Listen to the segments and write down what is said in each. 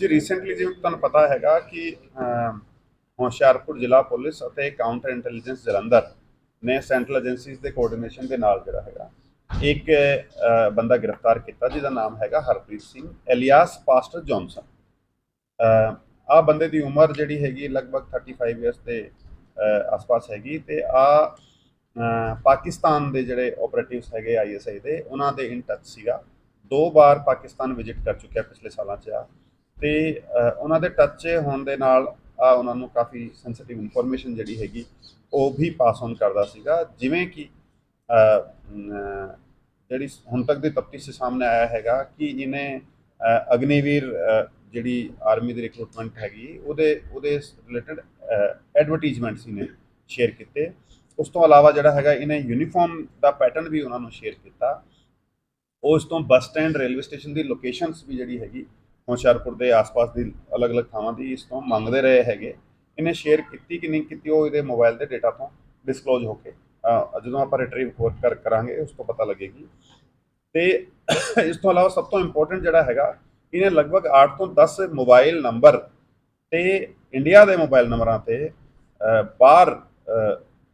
ਜੀ ਰੀਸੈਂਟਲੀ ਜਿਵੇਂ ਤੁਹਾਨੂੰ ਪਤਾ ਹੈਗਾ ਕਿ ਹੁਸ਼ਿਆਰਪੁਰ ਜ਼ਿਲ੍ਹਾ ਪੁਲਿਸ ਅਤੇ ਕਾਊਂਟਰ ਇੰਟੈਲੀਜੈਂਸ ਜਲੰਧਰ ਨੇ ਸੈਂਟਰਲ ਏਜੰਸੀਜ਼ ਦੇ ਕੋਆਰਡੀਨੇਸ਼ਨ ਦੇ ਨਾਲ ਜਿਹੜਾ ਹੈਗਾ, ਇੱਕ ਬੰਦਾ ਗ੍ਰਿਫਤਾਰ ਕੀਤਾ ਜਿਹਦਾ ਨਾਮ ਹੈਗਾ Harpreet Singh alias pastor Johnson. ਆ ਬੰਦੇ ਦੀ ਉਮਰ ਜਿਹੜੀ ਹੈਗੀ ਲਗਭਗ 35 ਇਅਰਸ ਦੇ ਆਸ-ਪਾਸ ਹੈਗੀ ਤੇ ਆ ਪਾਕਿਸਤਾਨ ਦੇ ਜਿਹੜੇ ਆਪਰੇਟਿਵਸ ਹੈਗੇ ਆਈਐਸਆਈ ਦੇ, ਉਹਨਾਂ ਦੇ ਇਨ ਟੱਚ ਸੀਗਾ। ਦੋ ਵਾਰ ਪਾਕਿਸਤਾਨ ਵਿਜ਼ਿਟ ਕਰ ਚੁੱਕਿਆ ਪਿਛਲੇ ਸਾਲਾਂ 'ਚ ਆ। ਤੇ ਉਹਨਾਂ ਦੇ ਟੱਚ ਹੋਣ ਦੇ ਨਾਲ ਆ ਉਹਨਾਂ ਨੂੰ ਕਾਫੀ ਸੈਂਸਿਟਿਵ ਇਨਫੋਰਮੇਸ਼ਨ ਜਿਹੜੀ ਹੈਗੀ, ਉਹ ਵੀ ਪਾਸ ਔਨ ਕਰਦਾ ਸੀਗਾ। ਜਿਵੇਂ ਕਿ ਜਿਹੜੀ ਹੁਣ ਤੱਕ ਦੀ ਤਫਤੀਸ਼ ਸਾਹਮਣੇ ਆਇਆ ਹੈਗਾ ਕਿ ਇਹਨੇ ਅਗਨੀਵੀਰ ਜਿਹੜੀ ਆਰਮੀ ਦੀ ਰਿਕਰੂਟਮੈਂਟ ਹੈਗੀ, ਉਹਦੇ ਉਹਦੇ ਰਿਲੇਟਡ ਐਡਵਰਟਾਈਜ਼ਮੈਂਟਸ ਇਹਨੇ ਸ਼ੇਅਰ ਕੀਤੇ। ਉਸ ਤੋਂ ਇਲਾਵਾ ਜਿਹੜਾ ਹੈਗਾ, ਇਹਨੇ ਯੂਨੀਫਾਰਮ ਦਾ ਪੈਟਰਨ ਵੀ ਉਹਨਾਂ ਨੂੰ ਸ਼ੇਅਰ ਕੀਤਾ। ਉਸ ਤੋਂ ਬੱਸ ਸਟੈਂਡ ਰੇਲਵੇ ਸਟੇਸ਼ਨ ਦੀ ਲੋਕੇਸ਼ਨਸ ਵੀ ਜਿਹੜੀ ਹੈਗੀ ਹੁਸ਼ਿਆਰਪੁਰ ਦੇ ਆਸ-ਪਾਸ ਦੀ ਅਲੱਗ-ਅਲੱਗ ਥਾਵਾਂ ਦੀ ਇਸ ਤੋਂ ਮੰਗਦੇ ਰਹੇ ਹੈਗੇ। ਇਹਨੇ ਸ਼ੇਅਰ ਕੀਤੀ ਕਿ ਨਹੀਂ ਕੀਤੀ ਉਹ ਇਹਦੇ ਮੋਬਾਈਲ ਦੇ ਡਾਟਾ ਤੋਂ ਡਿਸਕਲੋਜ਼ ਹੋ ਕੇ ਜਦੋਂ ਆਪਾਂ ਰਿਟਰੀਵ ਹੋਰ ਕਰ, ਕਰਾਂਗੇ, ਉਸ ਤੋਂ ਪਤਾ ਲੱਗੇਗੀ। ਤੇ ਇਸ ਤੋਂ ਇਲਾਵਾ ਸਭ ਤੋਂ ਇੰਪੋਰਟੈਂਟ ਜਿਹੜਾ ਹੈਗਾ, ਇਹਨੇ ਲਗਭਗ 8 ਤੋਂ 10 ਮੋਬਾਈਲ ਨੰਬਰ ਤੇ ਇੰਡੀਆ ਦੇ ਮੋਬਾਈਲ ਨੰਬਰਾਂ ਤੇ ਬਾਹਰ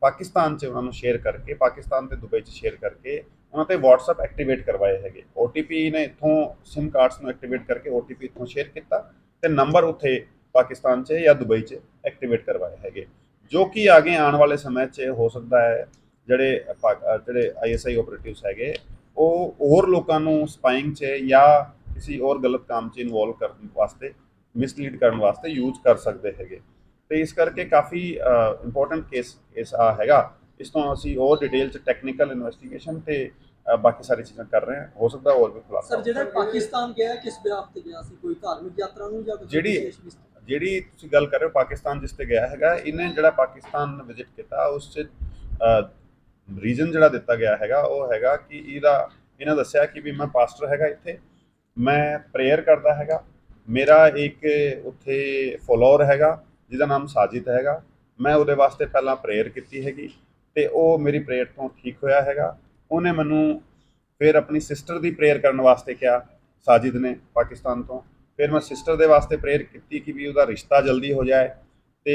ਪਾਕਿਸਤਾਨ 'ਚ ਉਹਨਾਂ ਨੂੰ ਸ਼ੇਅਰ ਕਰਕੇ, ਪਾਕਿਸਤਾਨ ਤੇ ਦੁਬਈ 'ਚ ਸ਼ੇਅਰ ਕਰਕੇ ਉਹਨਾਂ ਤੇ WhatsApp ਐਕਟੀਵੇਟ ਕਰਵਾਏ ਹੈਗੇ। OTP ਨੇ ਇਥੋਂ SIM ਕਾਰਡਸ ਨੂੰ ਐਕਟੀਵੇਟ ਕਰਕੇ OTP ਇਥੋਂ ਸ਼ੇਅਰ ਕੀਤਾ ਤੇ ਨੰਬਰ ਉੱਥੇ ਪਾਕਿਸਤਾਨ 'ਚ ਜਾਂ ਦੁਬਈ 'ਚ ਐਕਟੀਵੇਟ ਕਰਵਾਏ ਹੈਗੇ। ਜੋ ਕਿ ਅੱਗੇ ਆਉਣ ਵਾਲੇ ਸਮੇਂ 'ਚ ਹੋ ਸਕਦਾ ਹੈ ਜਿਹੜੇ ਪਾ- ਅ, ਜਿਹੜੇ ਆਈਐਸਆਈ ਆਪਰੇਟਿਵਸ ਹੈਗੇ ਉਹ ਹੋਰ ਲੋਕਾਂ ਨੂੰ ਸਪਾਈਂਗ 'ਚ ਜਾਂ ਕਿਸੇ ਹੋਰ ਗਲਤ ਕੰਮ 'ਚ ਇਨਵੋਲਵ ਕਰਨ ਵਾਸਤੇ ਮਿਸਲੀਡ ਕਰਨ ਵਾਸਤੇ ਯੂਜ਼ ਕਰ ਸਕਦੇ ਹੈਗੇ। ਤੇ ਇਸ ਕਰਕੇ ਕਾਫੀ ਇੰਪੋਰਟੈਂਟ ਕੇਸ ਇਸ ਆ ਹੈਗਾ। ਇਸ ਤੋਂ ਅਸੀਂ ਹੋਰ ਡਿਟੇਲ 'ਚ ਟੈਕਨੀਕਲ ਇਨਵੈਸਟੀਗੇਸ਼ਨ ਤੇ ਬਾਕੀ ਸਾਰੀ ਚੀਜ਼ਾਂ ਕਰ ਰਹੇ ਹਾਂ। ਹੋ ਸਕਦਾ ਹੋਰ ਵੀ ਖੁਲਾਸਾ ਸਰ ਜਿਹੜਾ। ਪਾਕਿਸਤਾਨ ਗਿਆ ਕਿਸ ਬਿਹਾਫ ਤੇ ਗਿਆ ਸੀ? ਕੋਈ ਧਾਰਮਿਕ ਯਾਤਰਾ ਨੂੰ ਜਾਂ ਜਿਹੜੀ- ਜਿਹੜੀ ਤੁਸੀਂ ਗੱਲ ਕਰ ਰਹੇ ਹੋ ਪਾਕਿਸਤਾਨ ਜਿਸ ਤੇ ਗਿਆ ਹੈਗਾ ਇਹਨੇ ਜਿਹੜਾ ਪਾਕਿਸਤਾਨ ਵਿਜ਼ਿਟ ਕੀਤਾ ਉਸ 'ਚ ਰੀਜ਼ਨ ਜਿਹੜਾ ਦਿੱਤਾ ਗਿਆ ਹੈਗਾ ਉਹ ਹੈਗਾ ਕਿ ਇਹਦਾ ਇਹਨਾਂ ਦੱਸਿਆ ਕਿ ਵੀ ਮੈਂ ਪਾਸਟਰ ਹੈਗਾ ਇੱਥੇ ਮੈਂ ਪ੍ਰੇਅਰ ਕਰਦਾ ਹੈਗਾ ਮੇਰਾ ਇੱਕ ਉੱਥੇ ਫੋਲੋਅਰ ਹੈਗਾ ਜਿਹਦਾ ਨਾਮ ਸਾਜਿਦ ਹੈਗਾ ਮੈਂ ਉਹਦੇ ਵਾਸਤੇ ਪਹਿਲਾਂ ਪ੍ਰੇਅਰ ਕੀਤੀ ਹੈਗੀ ਤੇ ਉਹ ਮੇਰੀ ਪ੍ਰੇਅਰ ਤੋਂ ਠੀਕ ਹੋਇਆ ਹੈਗਾ ਉਹਨੇ ਮੈਨੂੰ ਫਿਰ ਆਪਣੀ ਸਿਸਟਰ ਦੀ ਪ੍ਰੇਅਰ ਕਰਨ ਵਾਸਤੇ ਕਿਹਾ, ਸਾਜਿਦ ਨੇ ਪਾਕਿਸਤਾਨ ਤੋਂ। ਫਿਰ ਮੈਂ ਸਿਸਟਰ ਦੇ ਵਾਸਤੇ ਪ੍ਰੇਅਰ ਕੀਤੀ ਕਿ ਵੀ ਉਹਦਾ ਰਿਸ਼ਤਾ ਜਲਦੀ ਹੋ ਜਾਏ। ਤੇ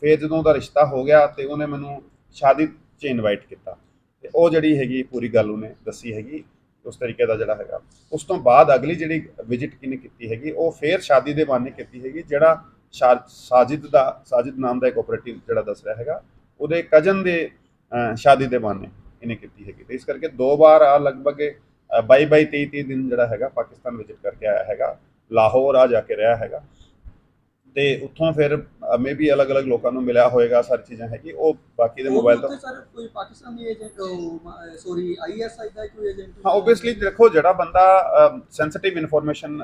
ਫਿਰ ਜਦੋਂ ਉਹਦਾ ਰਿਸ਼ਤਾ ਹੋ ਗਿਆ ਤੇ ਉਹਨੇ ਮੈਨੂੰ ਸ਼ਾਦੀ 'ਚ ਇਨਵਾਈਟ ਕੀਤਾ। ਤੇ ਉਹ ਜਿਹੜੀ ਹੈਗੀ ਪੂਰੀ ਗੱਲ ਉਹਨੇ ਦੱਸੀ ਹੈਗੀ, ਉਸ ਤਰੀਕੇ ਦਾ ਜਿਹੜਾ ਹੈਗਾ। ਉਸ ਤੋਂ ਬਾਅਦ ਅਗਲੀ ਜਿਹੜੀ ਵਿਜ਼ਿਟ ਕਿਨੇ ਕੀਤੀ ਹੈਗੀ, ਉਹ ਫੇਰ ਸ਼ਾਦੀ ਦੇ ਬਹਾਨੇ ਕੀਤੀ ਹੈਗੀ, ਜਿਹੜਾ ਸ਼ਾ- ਸਾਜਿਦ ਦਾ, ਸਾਜਿਦ ਨਾਮ ਦਾ ਇੱਕ ਆਪਰੇਟਿਵ ਜਿਹੜਾ ਦੱਸ ਰਿਹਾ ਹੈਗਾ, ਉਹਦੇ ਕਜ਼ਨ ਦੇ ਸ਼ਾਦੀ ਦੇ ਬਹਾਨੇ। ਇਹਨੇ ਕੀਤੀ ਹੈਗੀ। ਤੇ ਇਸ ਕਰਕੇ ਦੋ ਵਾਰ ਆ ਲਗਭਗ 22 22 23 23 ਦਿਨ ਜਿਹੜਾ ਹੈਗਾ ਪਾਕਿਸਤਾਨ ਵਿਜ਼ਿਟ ਕਰਕੇ ਆਇਆ ਹੈਗਾ। ਲਾਹੌਰ ਆ ਜਾ ਕੇ ਰਿਹਾ ਹੈਗਾ। ਤੇ ਉੱਥੋਂ ਫਿਰ ਮੇਬੀ ਅਲੱਗ-ਅਲੱਗ ਲੋਕਾਂ ਨੂੰ ਮਿਲਿਆ ਹੋਏਗਾ ਸਾਰੀ ਚੀਜ਼ਾਂ ਹੈਗੀ। ਉਹ ਬਾਕੀ ਦੇ ਮੋਬਾਈਲ ਤੋਂ ਉੱਥੇ ਸਰ ਕੋਈ ਪਾਕਿਸਤਾਨੀ ਏਜੰਟ ਸੋਰੀ ਆਈਐਸਆਈ ਦਾ ਕੋਈ ਏਜੰਟ ਹਾਂ ਓਬਵੀਅਸਲੀ ਦੇਖੋ ਜਿਹੜਾ ਬੰਦਾ ਸੈਂਸਿਟਿਵ ਇਨਫੋਰਮੇਸ਼ਨ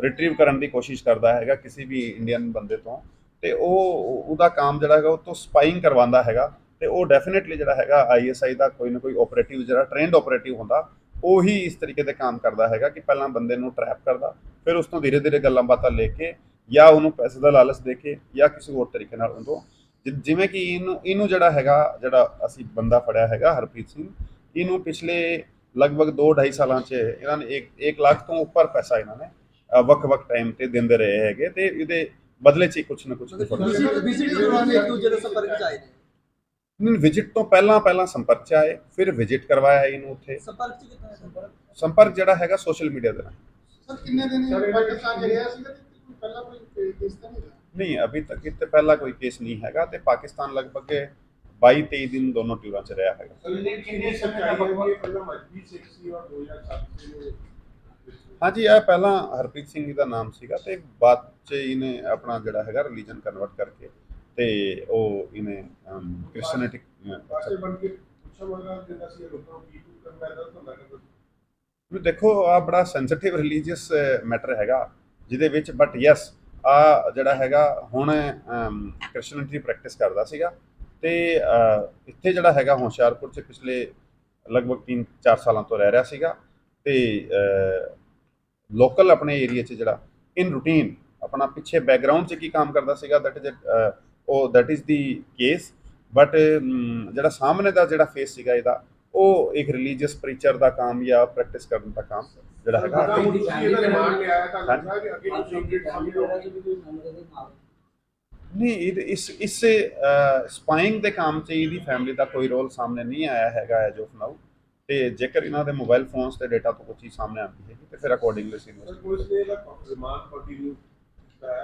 ਰਿਟਰੀਵ ਕਰਨ ਦੀ ਕੋਸ਼ਿਸ਼ ਕਰਦਾ ਹੈਗਾ ਕਿਸੇ ਵੀ ਇੰਡੀਅਨ ਬੰਦੇ ਤੋਂ ਤੇ ਉਹ ਉਹਦਾ ਕੰਮ ਜਿਹੜਾ ਹੈਗਾ ਉਹ ਤੋਂ ਸਪਾਈਂਗ ਕਰਵਾਉਂਦਾ ਹੈਗਾ। ਤੇ ਉਹ ਡੈਫੀਨਿਟਲੀ ਜਿਹੜਾ ਹੈਗਾ ਆਈਐਸਆਈ ਦਾ ਕੋਈ ਨਾ ਕੋਈ ਆਪਰੇਟਿਵ ਜਿਹੜਾ ਟ੍ਰੇਨਡ ਆਪਰੇਟਿਵ ਹੁੰਦਾ ਉਹੀ ਇਸ ਤਰੀਕੇ ਦੇ ਕੰਮ ਕਰਦਾ ਹੈਗਾ ਕਿ ਪਹਿਲਾਂ ਬੰਦੇ ਨੂੰ ਟਰੈਪ ਕਰਦਾ ਫਿਰ ਉਸ ਤੋਂ ਧੀਰੇ ਧੀਰੇ ਗੱਲਾਂ ਬਾਤਾਂ ਲੈ ਕੇ ਜਾਂ ਉਹਨੂੰ ਪੈਸੇ ਦਾ ਲਾਲਚ ਦੇ ਕੇ ਜਾਂ ਕਿਸੇ ਹੋਰ ਤਰੀਕੇ ਨਾਲ ਉਹਨੂੰ ਜਿਵੇਂ ਕਿ ਇਹਨੂੰ ਇਹਨੂੰ ਜਿਹੜਾ ਹੈਗਾ ਜਿਹੜਾ ਅਸੀਂ ਬੰਦਾ ਫੜਿਆ ਹੈਗਾ ਹਰਪ੍ਰੀਤ ਸਿੰਘ ਇਹਨੂੰ ਪਿਛਲੇ ਲਗਭਗ 2.5 ਸਾਲਾਂ 'ਚ ਇਹਨਾਂ ਨੇ 1 ਲੱਖ ਤੋਂ ਉੱਪਰ ਪੈਸਾ ਇਹਨਾਂ ਨੇ ਵੱਖ-ਵੱਖ ਟਾਈਮ ਤੇ ਦਿੰਦੇ ਰਹੇ ਹੈਗੇ ਤੇ ਇਹਦੇ ਬਦਲੇ 'ਚ ਕੁਛ ਨਾ ਕੁਛ ਵਿਜ਼ਿਟ ਦੌਰਾਨ ਇੱਕ ਦੂਜੇ ਦੇ ਸੰਪਰਕ ਚ ਆਏ ਨੇ। ਨਹੀਂ ਵਿਜ਼ਿਟ ਤੋਂ ਪਹਿਲਾਂ ਪਹਿਲਾਂ ਸੰਪਰਕ 'ਚ ਆਏ ਫਿਰ ਵਿਜ਼ਿਟ ਕਰਵਾਇਆ ਇਹਨੂੰ ਉੱਥੇ। ਸੰਪਰਕ ਚ ਕਿੱਦਾਂ ਹੈ ਸੰਪਰਕ? ਸੰਪਰਕ ਜਿਹੜਾ ਹੈਗਾ ਸੋਸ਼ਲ ਮੀਡੀਆ ਦੇ ਨਾਲ ਸਰ ਕਿੰਨੇ ਦਿਨ ਪਾਕਿਸਤਾਨ ਚ ਰਿਹਾ ਸੀਗਾ ਤੇ ਪਹਿਲਾਂ ਕੋਈ ਕੇਸ ਤਾਂ ਨਹੀਂ ਨਹੀਂ ਅਭੀ ਤੱਕ ਇੱਥੇ ਪਹਿਲਾਂ ਕੋਈ ਕੇਸ ਨਹੀਂ ਹੈਗਾ ਤੇ ਪਾਕਿਸਤਾਨ ਲਗਭਗ 22 23 ਦਿਨ ਦੋਨੋਂ ਟੂਰਾਂ 'ਚ ਰਿਹਾ ਹੈਗਾ। ਸਰ ਕਿੰਨੇ ਸੱਚਾਈ ਹੈ ਕਿ ਪਹਿਲਾਂ ਮਜਬੀ ਸਿੱਖ ਸੀ ਔਰ 2007 ਦੇ ਹਾਂਜੀ ਇਹ ਪਹਿਲਾਂ ਹਰਪ੍ਰੀਤ ਸਿੰਘ ਦਾ ਨਾਮ ਸੀਗਾ ਤੇ ਬਾਅਦ 'ਚ ਇਹਨੇ ਆਪਣਾ ਜਿਹੜਾ ਹੈਗਾ ਰਿਲੀਜਨ ਕਨਵਰਟ ਕਰਕੇ ਤੇ ਉਹ ਇਹਨੇ ਕ੍ਰਿਸਚੀਅਨਿਟੀ ਦੇਖੋ ਆ ਬੜਾ ਸੈਂਸਿਟਿਵ ਰਿਲੀਜੀਅਸ ਮੈਟਰ ਹੈਗਾ ਜਿਹਦੇ ਵਿੱਚ ਬਟ ਯੈਸ ਆ ਜਿਹੜਾ ਹੈਗਾ, ਹੁਣ ਕ੍ਰਿਸਚੀਅਨਿਟੀ ਪ੍ਰੈਕਟਿਸ ਕਰਦਾ ਸੀਗਾ ਤੇ ਇੱਥੇ ਜਿਹੜਾ ਹੈਗਾ ਹੁਸ਼ਿਆਰਪੁਰ ਚ ਪਿਛਲੇ ਲਗਭਗ 3-4 ਸਾਲਾਂ ਤੋਂ ਰਹਿ ਰਿਹਾ ਸੀਗਾ ਤੇ ਲੋਕਲ ਆਪਣੇ ਏਰੀਆ 'ਚ ਜਿਹੜਾ ਇਨ ਰੂਟੀਨ ਆਪਣਾ ਪਿੱਛੇ ਬੈਕਗ੍ਰਾਉਂਡ 'ਚ ਕੀ ਕੰਮ ਕਰਦਾ ਸੀਗਾ ਦੈਟ ਇਜ਼ ਉਹ that is the case but ਜਿਹੜਾ ਸਾਹਮਣੇ ਦਾ ਜਿਹੜਾ ਫੇਸ ਸੀਗਾ ਇਹਦਾ ਉਹ ਇੱਕ ਰਿਲੀਜੀਅਸ ਪ੍ਰੀਚਰ ਦਾ ਕੰਮ ਜਾਂ ਪ੍ਰੈਕਟਿਸ ਕਰਨ ਦਾ ਕੰਮ ਜਿਹੜਾ ਹੈਗਾ। ਨਹੀਂ ਇਹ ਇਸ ਇਸ ਸਪਾਈਂਗ ਦੇ ਕੰਮ 'ਚ ਇਹਦੀ ਫੈਮਿਲੀ ਦਾ ਕੋਈ ਰੋਲ ਸਾਹਮਣੇ ਨਹੀਂ ਆਇਆ ਹੈਗਾ ਐਜ ਆਫ ਨਾਓ ਤੇ ਜੇਕਰ ਇਹਨਾਂ ਦੇ ਮੋਬਾਈਲ ਫੋਨਸ ਤੇ ਡਾਟਾ ਤੋਂ ਕੋਈ ਚੀਜ਼ ਸਾਹਮਣੇ ਆਉਂਦੀ ਹੈ ਤੇ ਫਿਰ ਅਕੋਰਡਿੰਗਲੀ ਸੀ। ਪੁਲਿਸ ਨੇ ਰਿਮਾਂਡ ਕੰਟੀਨਿਊ ਕੀਤਾ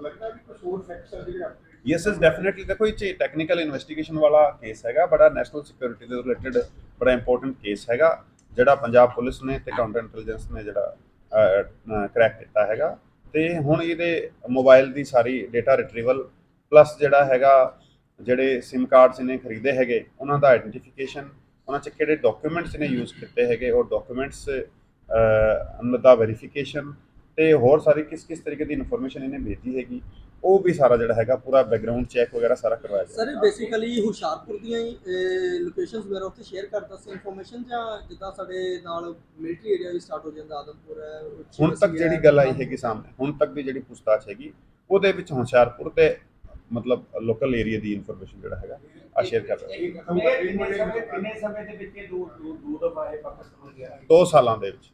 ਲੱਗਦਾ ਵੀ ਕੁਝ ਹੋਰ ਫੈਕਟਸ ਜਿਹੜੇ ਅਪਡੇਟ ਯੈਸ ਇਜ਼ ਡੈਫੀਨਿਟਲੀ ਦੇਖੋ ਇਹ ਟੈਕਨੀਕਲ ਇਨਵੈਸਟੀਗੇਸ਼ਨ ਵਾਲਾ ਕੇਸ ਹੈਗਾ, ਬੜਾ ਨੈਸ਼ਨਲ ਸਿਕਿਉਰਿਟੀ ਦੇ ਰਿਲੇਟਡ ਬੜਾ ਇੰਪੋਰਟੈਂਟ ਕੇਸ ਹੈਗਾ, ਜਿਹੜਾ ਪੰਜਾਬ ਪੁਲਿਸ ਨੇ ਤੇ ਕਾਊਂਟਰ ਇੰਟੈਲੀਜੈਂਸ ਨੇ ਜਿਹੜਾ ਕ੍ਰੈਕ ਕੀਤਾ ਹੈਗਾ। ਤੇ ਹੁਣ ਇਹਦੇ ਮੋਬਾਈਲ ਦੀ ਸਾਰੀ ਡਾਟਾ ਰਿਟਰੀਵਲ ਪਲੱਸ ਜਿਹੜਾ ਹੈਗਾ, ਜਿਹੜੇ SIM ਕਾਰਡਸ ਇਹਨੇ ਖਰੀਦੇ ਹੈਗੇ, ਉਹਨਾਂ ਦਾ ਆਈਡੈਂਟੀਫਿਕੇਸ਼ਨ ਉਹਨਾਂ 'ਚ ਕਿਹੜੇ ਡਾਕੂਮੈਂਟਸ ਨੇ ਯੂਜ਼ ਕੀਤੇ ਹੈਗੇ, ਉਹ ਡਾਕੂਮੈਂਟਸ ਉਹਨਾਂ ਦਾ ਵੈਰੀਫਿਕੇਸ਼ਨ ਤੇ ਹੋਰ ਸਾਰੀ ਕਿਸ ਕਿਸ ਤਰੀਕੇ ਦੀ ਇਨਫੋਰਮੇਸ਼ਨ ਇਹਨੇ ਭੇਜੀ ਹੈਗੀ। ਉਹ ਵੀ ਸਾਰਾ ਜਿਹੜਾ ਹੈਗਾ ਪੂਰਾ ਬੈਕਗ੍ਰਾਉਂਡ ਚੈੱਕ ਵਗੈਰਾ ਸਾਰਾ ਕਰਵਾਇਆ ਸਰ ਜਾਏਗਾ ਬੇਸਿਕਲੀ ਹੁਸ਼ਿਆਰਪੁਰ ਦੀਆਂ ਹੀ ਲੋਕੇਸ਼ਨਸ ਵਗੈਰਾ ਉੱਥੇ ਸ਼ੇਅਰ ਕਰਦਾ ਸੀ ਇਨਫੋਰਮੇਸ਼ਨ ਜਾਂ ਜਿੱਦਾਂ ਸਾਡੇ ਨਾਲ ਮਿਲਟਰੀ ਏਰੀਆ ਵੀ ਸਟਾਰਟ ਹੋ ਜਾਂਦਾ ਆਦਮਪੁਰ ਹੈ ਹੁਣ ਤੱਕ ਹੈ, ਜਿਹੜੀ ਗੱਲ ਆਈ ਹੈਗੀ ਸਾਹਮਣੇ ਹੁਣ ਤੱਕ ਦੀ ਜਿਹੜੀ ਪੁੱਛਤਾਛ ਹੈਗੀ ਉਹਦੇ ਵਿੱਚ ਹੁਸ਼ਿਆਰਪੁਰ ਤੇ ਮਤਲਬ ਲੋਕਲ ਏਰੀਆ ਦੀ ਇਨਫੋਰਮੇਸ਼ਨ ਜਿਹੜਾ ਹੈਗਾ ਆ ਸ਼ੇਅਰ ਕਰ ਰਹੇ ਇਹ ਖਤਮ ਕਰ ਕਿੰਨੇ ਸਮੇਂ ਕਿੰਨੇ ਸਮੇਂ ਦੇ ਵਿੱਚ ਇਹ ਦੋ ਦੋ ਦੋ ਦਫਾ ਇਹ ਪਾਕਿਸਤਾਨ ਗਿਆ ਦੋ ਸਾਲਾਂ ਦੇ ਵਿੱਚ।